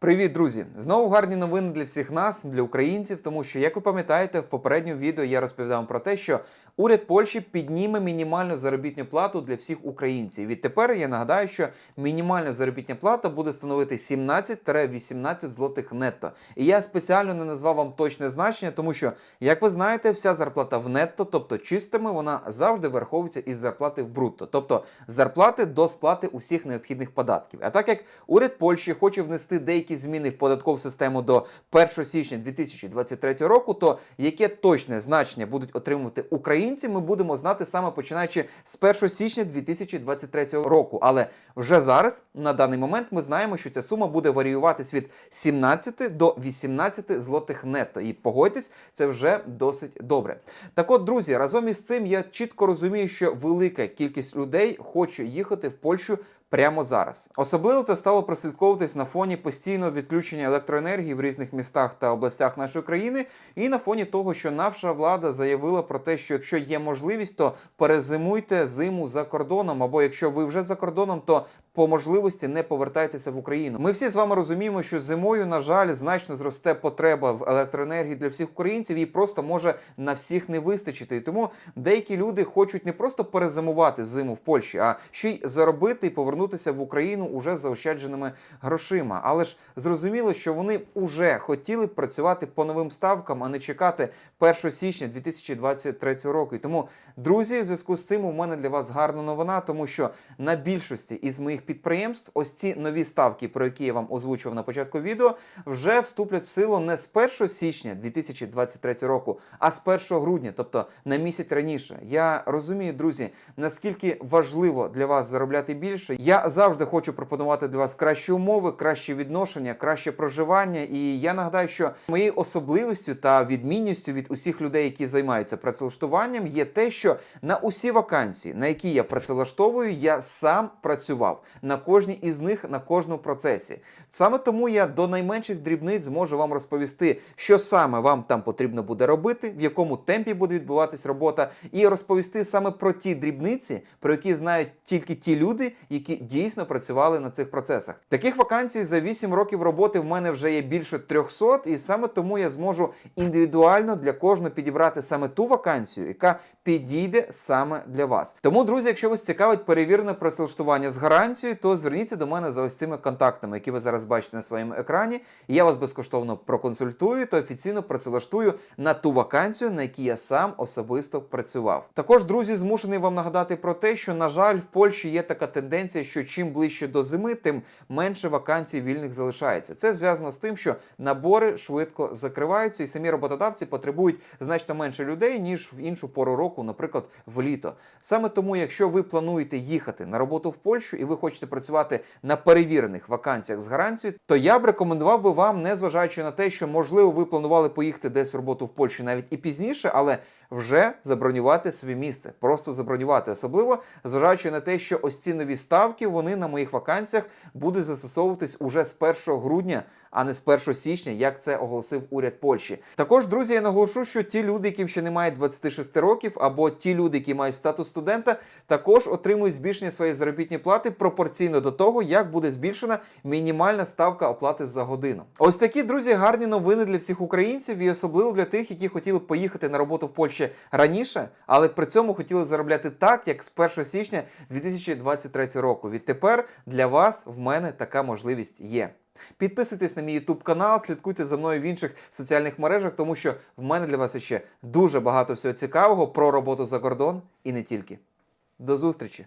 Привіт, друзі! Знову гарні новини для всіх нас, для українців, тому що, як ви пам'ятаєте, в попередньому відео я розповідав про те, що уряд Польщі підніме мінімальну заробітну плату для всіх українців. Відтепер я нагадаю, що мінімальна заробітна плата буде становити 17-18 злотих нетто. І я спеціально не назвав вам точне значення, тому що, як ви знаєте, вся зарплата в нетто, тобто чистими, вона завжди враховується із зарплати в брутто, тобто зарплати до сплати усіх необхідних податків. А так як уряд Польщі хоче внести деякі зміни в податкову систему до 1 січня 2023 року, то яке точне значення будуть отримувати українці, ми будемо знати саме починаючи з 1 січня 2023 року. Але вже зараз, на даний момент, ми знаємо, що ця сума буде варіюватись від 17 до 18 злотих нетто. І погодьтесь, це вже досить добре. Так от, друзі, разом із цим я чітко розумію, що велика кількість людей хоче їхати в Польщу прямо зараз. Особливо це стало прослідковуватись на фоні постійного відключення електроенергії в різних містах та областях нашої країни, і на фоні того, що наша влада заявила про те, що якщо є можливість, то перезимуйте зиму за кордоном, або якщо ви вже за кордоном, то по можливості не повертайтеся в Україну. Ми всі з вами розуміємо, що зимою, на жаль, значно зросте потреба в електроенергії для всіх українців, і просто може на всіх не вистачити. І тому деякі люди хочуть не просто перезимувати зиму в Польщі, а ще й заробити і повернутися в Україну уже заощадженими грошима. Але ж зрозуміло, що вони вже хотіли б працювати по новим ставкам, а не чекати 1 січня 2023 року. І тому, друзі, в зв'язку з цим у мене для вас гарна новина, тому що на більшості із моїх підприємств ось ці нові ставки, про які я вам озвучував на початку відео, вже вступлять в силу не з 1 січня 2023 року, а з 1 грудня, тобто на місяць раніше. Я розумію, друзі, наскільки важливо для вас заробляти більше. Я завжди хочу пропонувати для вас кращі умови, кращі відношення, краще проживання. І я нагадаю, що моєю особливістю та відмінністю від усіх людей, які займаються працевлаштуванням, є те, що на усі вакансії, на які я працевлаштовую, я сам працював на кожній із них на кожному процесі. Саме тому я до найменших дрібниць зможу вам розповісти, що саме вам там потрібно буде робити, в якому темпі буде відбуватись робота, і розповісти саме про ті дрібниці, про які знають тільки ті люди, які дійсно працювали на цих процесах. Таких вакансій за 8 років роботи в мене вже є більше 300, і саме тому я зможу індивідуально для кожного підібрати саме ту вакансію, яка підійде саме для вас. Тому, друзі, якщо вас цікавить перевірене працевлаштування з гарантією, то зверніться до мене за ось цими контактами, які ви зараз бачите на своєму екрані. І я вас безкоштовно проконсультую та офіційно працевлаштую на ту вакансію, на якій я сам особисто працював. Також, друзі, змушений вам нагадати про те, що на жаль, в Польщі є така тенденція, що чим ближче до зими, тим менше вакансій вільних залишається. Це зв'язано з тим, що набори швидко закриваються, і самі роботодавці потребують значно менше людей ніж в іншу пору року, наприклад, в літо. Саме тому, якщо ви плануєте їхати на роботу в Польщу і ви хочете працювати на перевірених вакансіях з гарантією, то я б рекомендував би вам, незважаючи на те, що можливо ви планували поїхати десь в роботу в Польщу навіть і пізніше, але вже забронювати собі місце, просто забронювати, особливо зважаючи на те, що ось ці нові ставки вони на моїх вакансіях будуть застосовуватись уже з 1 грудня, а не з 1 січня, як це оголосив уряд Польщі. Також, друзі, я наголошу, що ті люди, яким ще немає 26 років, або ті люди, які мають статус студента, також отримують збільшення своєї заробітної плати пропорційно до того, як буде збільшена мінімальна ставка оплати за годину. Ось такі друзі, гарні новини для всіх українців, і особливо для тих, які хотіли поїхати на роботу в Польщі раніше, але при цьому хотіли заробляти так, як з 1 січня 2023 року. Відтепер для вас в мене така можливість є. Підписуйтесь на мій YouTube канал, слідкуйте за мною в інших соціальних мережах, тому що в мене для вас ще дуже багато всього цікавого про роботу за кордон і не тільки. До зустрічі!